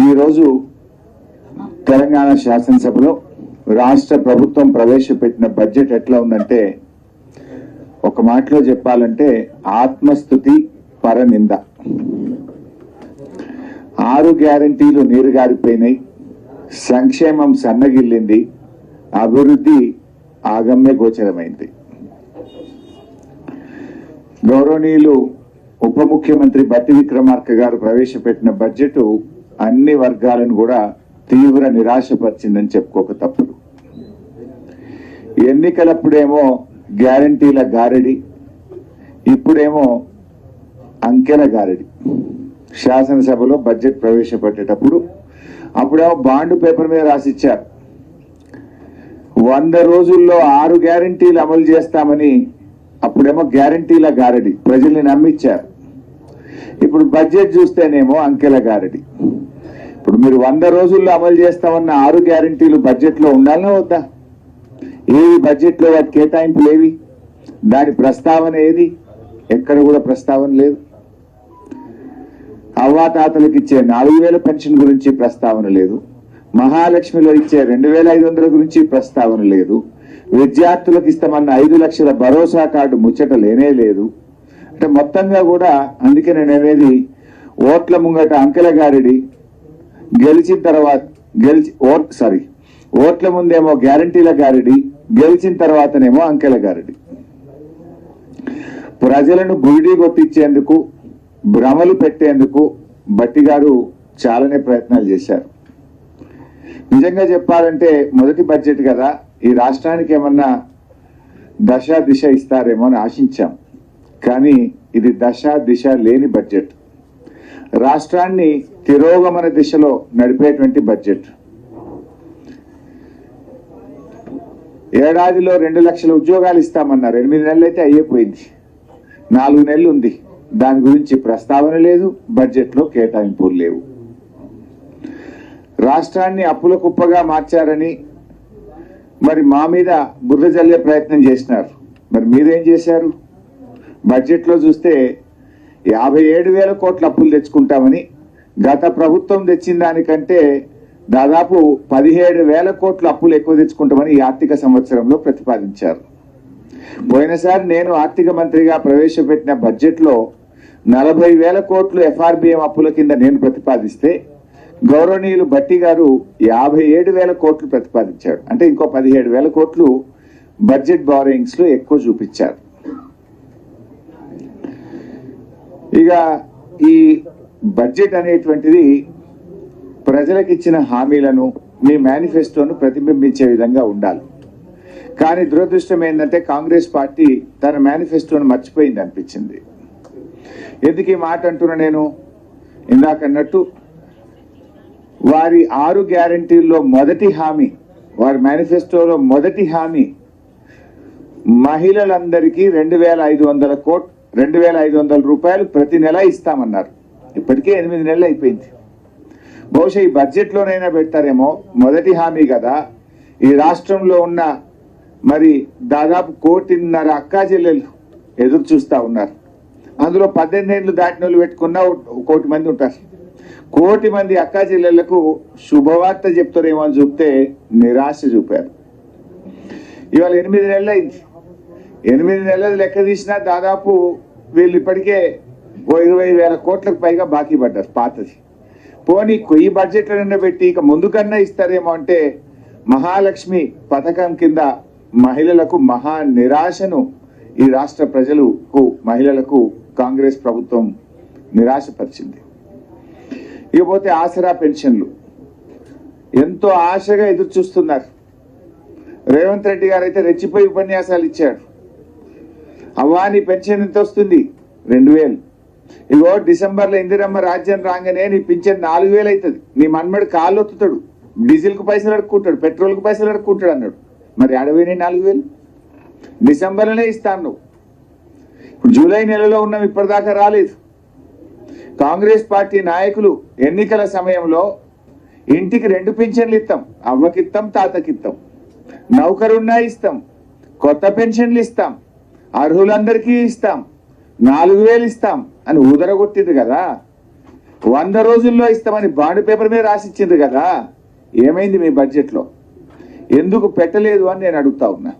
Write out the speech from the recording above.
ఈరోజు తెలంగాణ శాసనసభలో రాష్ట్ర ప్రభుత్వం ప్రవేశపెట్టిన బడ్జెట్ ఎట్లా ఉందంటే ఒక మాటలో చెప్పాలంటే ఆత్మస్థుతి పరనింద. ఆరు గ్యారంటీలు నీరుగారిపోయినాయి సంక్షేమం సన్నగిల్లింది అభివృద్ధి ఆగమ్య గోచరమైంది. గౌరవనీయులు ఉప ముఖ్యమంత్రి బట్టి విక్రమార్క గారు ప్రవేశపెట్టిన బడ్జెట్ అన్ని వర్గాలను కూడా తీవ్ర నిరాశపరిచిందని చెప్పుకోక తప్పదు. ఎన్నికలప్పుడేమో గ్యారంటీల గారడి ఇప్పుడేమో అంకెల గారడి. శాసనసభలో బడ్జెట్ ప్రవేశపెట్టేటప్పుడు అప్పుడేమో బాండ్ పేపర్ మీద రాసిచ్చారు. వంద రోజుల్లో ఆరు గ్యారంటీలు అమలు చేస్తామని అప్పుడేమో గ్యారంటీల గారడి. ప్రజల్ని నమ్మిచ్చారు. ఇప్పుడు బడ్జెట్ చూస్తేనేమో అంకెల గారడి. మీరు వంద రోజుల్లో అమలు చేస్తామన్న ఆరు గ్యారంటీలు బడ్జెట్లో వద్దా? ఏవి బడ్జెట్లో వాటి కేటాయింపులు ఏవి? దాని ప్రస్తావన ఏది? ఎక్కడ కూడా ప్రస్తావన లేదు. అవ్వాతాతలకు ఇచ్చే నాలుగు వేల పెన్షన్ గురించి ప్రస్తావన లేదు. మహాలక్ష్మిలో ఇచ్చే రెండు వేల ఐదు వందల గురించి ప్రస్తావన లేదు. విద్యార్థులకు ఇస్తామన్న ఐదు లక్షల భరోసా కార్డు ముచ్చట లేనే లేదు. అంటే మొత్తంగా కూడా అందుకే నేను అనేది ఓట్ల ముంగట అంకెల గారిడి గెలిచిన తర్వాత గెలిచి ఓట్ సారీ ఓట్ల ముందేమో గ్యారంటీల గారిడి గెలిచిన తర్వాతనేమో అంకెల గారిడి. ప్రజలను గురిడి కొట్టించేందుకు భ్రమలు పెట్టేందుకు బట్టి గారు చాలానే ప్రయత్నాలు చేశారు. నిజంగా చెప్పాలంటే మొదటి బడ్జెట్ కదా ఈ రాష్ట్రానికి ఏమన్నా దశ దిశ ఇస్తారేమో అని ఆశించాం. కానీ ఇది దశ దిశ లేని బడ్జెట్ రాష్ట్రాన్ని తిరోగమన దిశలో నడిపేటువంటి బడ్జెట్. ఏడాదిలో రెండు లక్షల ఉద్యోగాలు ఇస్తామన్నారు. ఎనిమిది నెలలు అయితే అయ్యిపోయింది నాలుగు నెలలు ఉంది. దాని గురించి ప్రస్తావన లేదు బడ్జెట్లో కేటాయింపులు లేవు. రాష్ట్రాన్ని అప్పుల కుప్పగా మార్చారని మరి మా మీద బుర్ర జల్లే ప్రయత్నం చేసినారు. మరి మీరేం చేశారు? బడ్జెట్లో చూస్తే యాభై ఏడు వేల కోట్ల అప్పులు తెచ్చుకుంటామని గత ప్రభుత్వం తెచ్చిన దానికంటే దాదాపు పదిహేడు వేల కోట్ల అప్పులు ఎక్కువ తెచ్చుకుంటామని ఈ ఆర్థిక సంవత్సరంలో ప్రతిపాదించారు. పోయినసారి నేను ఆర్థిక మంత్రిగా ప్రవేశపెట్టిన బడ్జెట్లో నలభై వేల కోట్లు ఎఫ్ఆర్బిఎం అప్పుల కింద నేను ప్రతిపాదిస్తే గౌరవనీయులు భట్టి గారు యాభై ఏడు వేల కోట్లు ప్రతిపాదించాడు అంటే ఇంకో పదిహేడు వేల కోట్లు బడ్జెట్ బారోయింగ్స్లో ఎక్కువ చూపించారు. ఇక ఈ బడ్జెట్ అనేటువంటిది ప్రజలకు ఇచ్చిన హామీలను మీ మేనిఫెస్టోను ప్రతిబింబించే విధంగా ఉండాలి. కానీ దురదృష్టం ఏంటంటే కాంగ్రెస్ పార్టీ తన మేనిఫెస్టోను మర్చిపోయింది అనిపించింది. ఎందుకు ఈ మాట అంటున్నా నేను? ఇందాక అన్నట్టు వారి ఆరు గ్యారంటీల్లో మొదటి హామీ వారి మేనిఫెస్టోలో మొదటి హామీ మహిళలందరికీ రెండు వేల ఐదు వందల కోట్ రెండు వేల ఐదు వందల రూపాయలు ప్రతి నెల ఇస్తామన్నారు. ఇప్పటికే ఎనిమిది నెలలు అయిపోయింది. బహుశా ఈ బడ్జెట్లోనైనా పెడతారేమో మొదటి హామీ కదా. ఈ రాష్ట్రంలో ఉన్న మరి దాదాపు కోటిన్నర అక్కా చెల్లెలు ఎదురు చూస్తూ ఉన్నారు. అందులో పద్దెనిమిది ఏళ్ళు దాటిన వాళ్ళు పెట్టుకున్న ఒక కోటి మంది ఉంటారు. కోటి మంది అక్కా చెల్లెళ్ళకు శుభవార్త చెప్తారేమో అని చూపితే నిరాశ చూపారు. ఇవాళ ఎనిమిది నెలలు అయింది. ఎనిమిది నెలలు లెక్క తీసినా దాదాపు వీళ్ళు ఇప్పటికే ఓ ఇరవై వేల కోట్లకు పైగా బాకీ పడ్డారు పాతది. పోనీ ఈ బడ్జెట్లను పెట్టి ఇక ముందుకన్నా ఇస్తారేమో అంటే మహాలక్ష్మి పథకం కింద మహిళలకు మహా నిరాశను ఈ రాష్ట్ర ప్రజలకు మహిళలకు కాంగ్రెస్ ప్రభుత్వం నిరాశపరిచింది. ఇకపోతే ఆసరా పెన్షన్లు. ఎంతో ఆశగా ఎదురు చూస్తున్నారు రేవంత్ రెడ్డి గారు అయితే రెచ్చిపోయి ఉపన్యాసాలు ఇచ్చాడు అవ్వనీ పెన్షన్ ఎంత వస్తుంది రెండు వేలు. ఇగో డిసెంబర్లో ఇందిరమ్మ రాజ్యం రాగానే నీ పింఛన్ నాలుగు వేలు అవుతుంది నీ మన్మడు కాళ్ళు ఒత్తుతాడు డీజిల్కి పైసలు అడుక్కుంటాడు పెట్రోల్కి పైసలు అడుక్కుంటాడు అన్నాడు. మరి అడవిని నాలుగు వేలు? డిసెంబర్లోనే ఇస్తాను నువ్వు. ఇప్పుడు జూలై నెలలో ఉన్నాం ఇప్పటిదాకా రాలేదు. కాంగ్రెస్ పార్టీ నాయకులు ఎన్నికల సమయంలో ఇంటికి రెండు పింఛన్లు ఇస్తాం అవ్వకిత్తాం తాతకిత్తాం. నౌకరున్నా ఇస్తాం. కొత్త పెన్షన్లు ఇస్తాం. అర్హులందరికీ ఇస్తాం. నాలుగు వేలు ఇస్తాం అని ఊదరగొట్టింది కదా. వంద రోజుల్లో ఇస్తామని బాండ్ పేపర్ మీద రాసిచ్చింది కదా. ఏమైంది మీ బడ్జెట్లో? ఎందుకు పెట్టలేదు అని నేను అడుగుతా ఉన్నా.